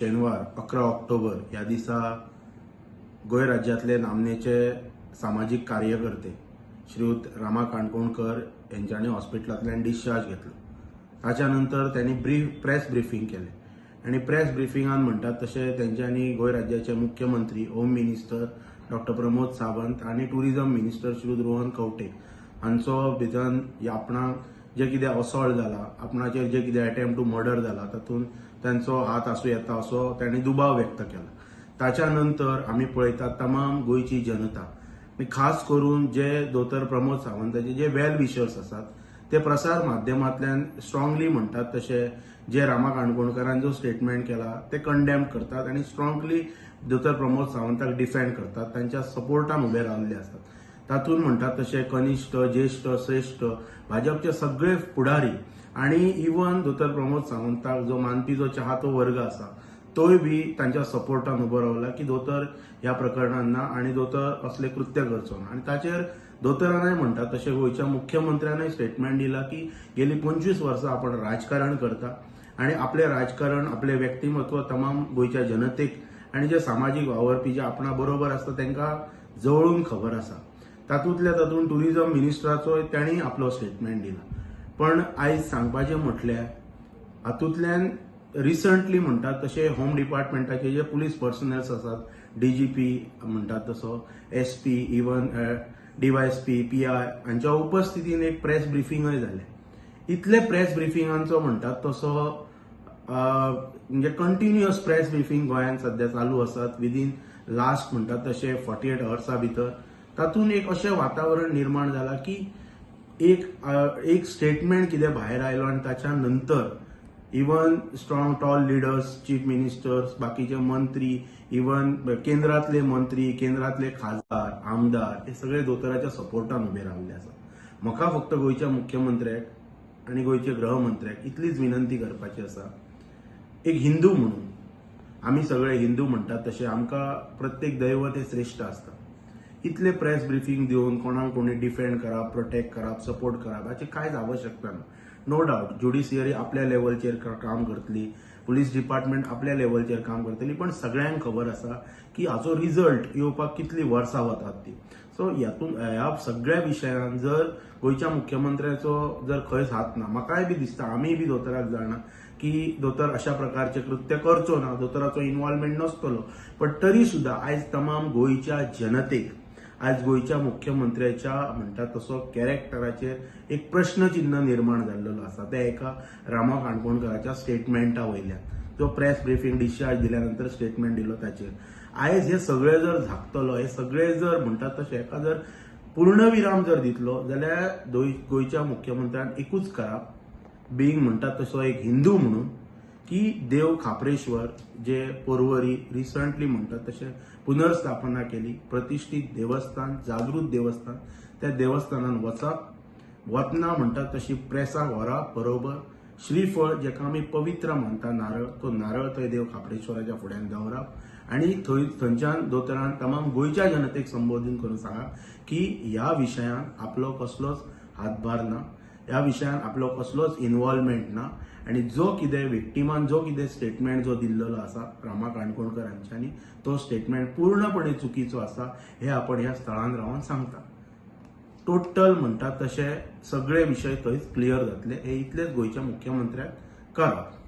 शेनवार अकरा ऑक्टोबर ह्या दिसा गोंय राज्यांतले नामनेचे सामाजीक कार्यकर्ते श्रीयुत रामा काणकोणकर यांच्यानी हॉस्पिटलांतल्यान डिस्चार्ज घेतलो. ताच्या नंतर त्यांनी ब्रीफ प्रेस ब्रिफींग केलें. आणि प्रेस ब्रिफिंगान म्हणटात तशें तेंच्यांनी गोंय राज्याचे मुख्यमंत्री home minister doctor Pramod Sawant आणि टुरिझम मिनिस्टर श्रीयुत रोहन कवटे हांचो भितन आपणाक जे कितें असॉल्ट जाला आपणाचेर जे कितें अटेम्प्ट टू मर्डर जाला तातूंत तांचो हात आसूं येता असो तांणी दुबाव व्यक्त केला. ताच्या नंतर आमी पळयतात तमाम गोंयची जनता. खास करून जे दोतोर प्रमोद सावंताचे जे वेल विशर्स आसात ते प्रसार माध्यमांतल्यान स्ट्रॉंगली म्हणटात तशें जे रामा काणकोणकारान जो स्टेटमेंट केला ते कंडेम करतात आणि स्ट्रॉंगली दोतोर प्रमोद सावंताक डिफेंड करतात तांच्या सपोर्टान उभे रावल्ले असतात. तातूंत म्हणटात तशें कनिश्ठ ज्येष्ठ श्रेष्ठ भाजपचे सगळे फुडारी आणि इवन दोतोर प्रमोद सावंताक जो मानपी जो चाहतो वर्ग आसा तोय बी तांच्या सपोर्टान उबो रावला की दोतोर ह्या प्रकरणान ना आणि दोतोर असले कृत्य करचो ना आणि ताचेर दोतोरानय म्हणटात तशें गोंयच्या मुख्यमंत्र्यानय स्टेटमेंट दिला की गेली पंचवीस वर्सां आपण राजकारण करता आणि आपले राजकारण आपले व्यक्तिमत्व तमाम गोंयच्या जनतेक आणि जे सामाजीक वावरपी जे आपणा बरोबर आसता तांकां जवळून खबर आसा तातूंतल्या तातूंत टुरिझम मिनिस्टराचो तांणी आपलो स्टेटमेंट दिला. पण आयज सांगपाचें म्हटल्यार हातूंतल्यान रिसंटली म्हणटात तशे होम डिपार्टमेंटाचे जे पुलीस पर्सनल्स आसात डी जी पी म्हणटात तसो S P even DYSP P I हांच्या उपस्थितीन एक प्रेस ब्रिफिंगय जालें. इतले प्रेस ब्रिफिंगांचो म्हणटात तसो म्हणजे कंटिन्युअस प्रेस ब्रिफिंग गोंयांत सध्या चालू आसात. विदीन लास्ट म्हणटात तशे फॉर्टी एट अवर्सा भितर तातूंत एक अशें वातावरण निर्माण जाला की एक एक स्टेटमेंट कितें भायर आयलो आनी ताच्या नंतर even strong tall leaders chief ministers बाकीचे मंत्री इवन केंद्रातले मंत्री केंद्रातले खासदार आमदार हे सगळे दोतोराच्या सपोर्टान उभे रावल्ले आसा म्हाका फक्त गोंयच्या मुख्यमंत्र्याक आनी गोंयचे गृहमंत्र्याक इतलीच विनंती करपाची आसा एक हिंदू म्हणून आमी सगळे हिंदू म्हणटात तशें आमकां प्रत्येक दैवत हे श्रेष्ठ आसता इतले प्रेस ब्रिफिंग दिवन कोणाक कोणी डिफेंड करप प्रोटेक्ट करप सपोर्ट करप हाची कांयच आवश्यकता ना नो डावट ज्युडिशियरी आपल्या लेवलचेर काम करतली पुलीस डिपार्टमेंट आपल्या लेवलचेर काम करतली पण सगळ्यांक खबर आसा की हाचो रिझल्ट येवपाक कितली वर्सां वतात ती. सो ह्यातून ह्या सगळ्या विशयान जर गोंयच्या मुख्यमंत्र्याचो जर खंयच हात ना म्हाकाय बी दिसता आमी बी दोतोराक जाणा की दोतोर अशा प्रकारचे कृत्य करचो ना दोतोराचो इन्वॉल्वमेंट नसतलो. पण तरी सुद्धा आयज तमाम गोंयच्या जनतेक आज गोंयच्या मुख्यमंत्र्याच्या म्हणटा तसो कॅरेक्टराचेर एक प्रश्नचिन्ह निर्माण जाल्लो आसा ते एका रामा काणकोणकराच्या स्टेटमेंटा वयल्यान जो प्रेस ब्रिफींग डिस्चार्ज दिल्या नंतर स्टेटमेंट दिलो ताचेर आयज हे सगळे जर झाकतलो हे सगळे जर म्हणटात तशें एका जर पूर्णविराम जर दितलो जाल्यार दोय- गोंयच्या मुख्यमंत्र्यान एकूच करप बिईंग म्हणटात तसो एक हिंदू म्हणून की देव खापरेश्वर जे पोरवरी रिसंटली म्हणटात तशें पुनर्स्थापना केली प्रतिष्ठित देवस्थान जागृत देवस्थान त्या देवस्थानान वचप वतना म्हणटात तशी प्रेसा व्हरप बरोबर श्रीफळ जेका आमी पवित्र म्हणटा नारळ तो नारळ थंय देव खापरेश्वराच्या फुड्यान दवरप आनी थंय थंयच्यान दोतोरान तमाम गोंयच्या जनतेक संबोधन करून सांगा की ह्या विशयान आपलो कसलोच हातभार ना. ह्या विशयान आपलो कसलोच इन्वॉल्वमेंट ना. आणि जो कितें विक्टिमान जो कितें स्टेटमेंट जो दिल्लो आसा रामा काणकोणकरांच्यानी तो स्टेटमेंट पूर्णपणे चुकीचो आसा हे आपण ह्या स्थळान रावन सांगता. टोटल म्हणटा तशे सगळे विशय थंयच क्लियर जातले. हे इतलेच गोंयच्या मुख्यमंत्र्याक करप